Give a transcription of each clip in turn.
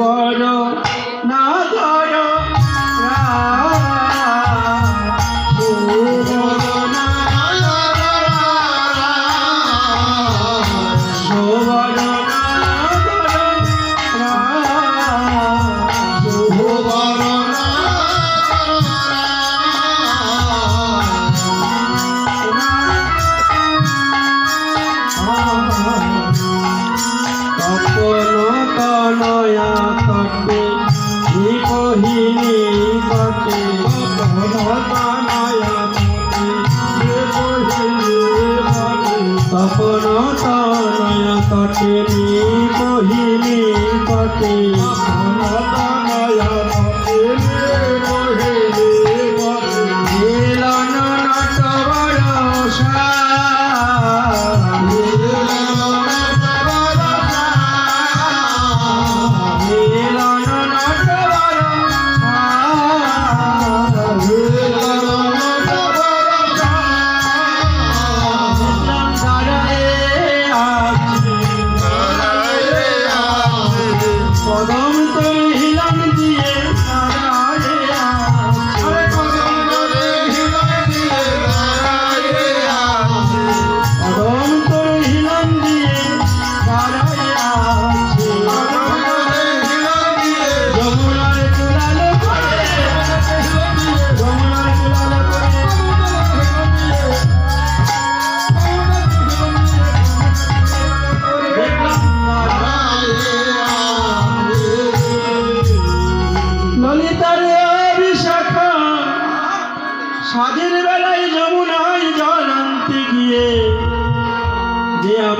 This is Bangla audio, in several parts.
সবর তনয়া তটে নিকহিনী তটে তপন তনয়া তপন তনয়া তটে নিকহিনী তটে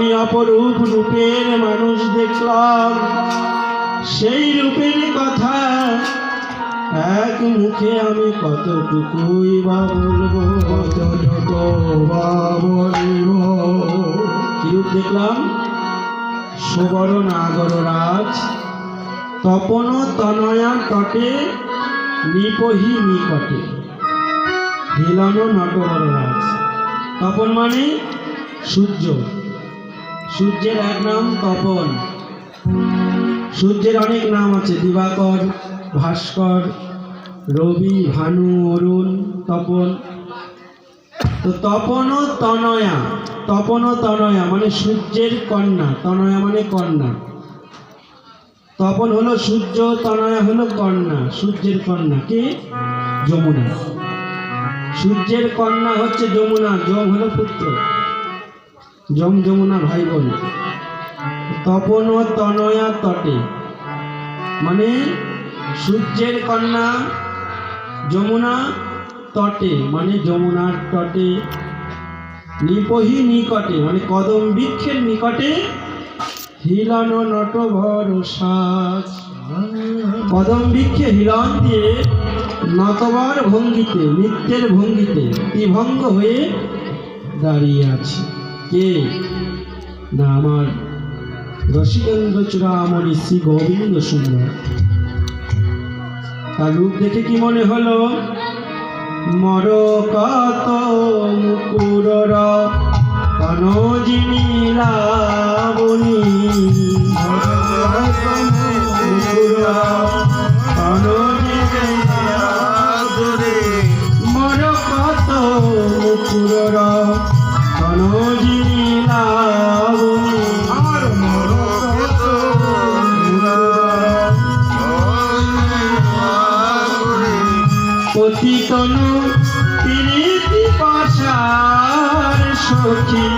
আমি অপরূপ রূপের মানুষ দেখলাম। সেই রূপের কথা এক মুখে আমি কতটুকুই বা বলব, কতটুকু বা দেখলাম? সুবরণ আগর রাজ তপন তনয়া তটে, নিপহি নিকটে। হিলন নটবর রাজ তপন মানে সূর্য। সূর্যের এক নাম তপন। সূর্যের অনেক নাম আছে, দিবাকর, ভাস্কর, রবি, ভানু, অরুণ, তপন। তো তপন তনয়া তপন তনয়া মানে সূর্যের কন্যা, তনয়া মানে কন্যা। তপন হলো সূর্য, তনয়া হলো কন্যা, সূর্যের কন্যা কে? যমুনা। সূর্যের কন্যা হচ্ছে যমুনা, যম হলো পুত্র। যম যমুনা ভাই বোন তপন ও তনয়া তটে। মানে সূর্যের কন্যা যমুনা তটে মানে যমুনার তটে, নিপহি নিকটে মানে কদম বৃক্ষের নিকটে হিলন নটভর সাজ কদম বৃক্ষে হিলন দিয়ে নতবার ভঙ্গিতে, নৃত্যের ভঙ্গিতে বিভঙ্গ হয়ে দাঁড়িয়ে আছে। কে? না, আমার রসিকেন্দ্র চূড়ামণি শ্রী গোবিন্দ সুন্দর। তার রূপ দেখে কি মনে হলো? মর কত মুকুরর পতিতনু তিনি পাশার সখী?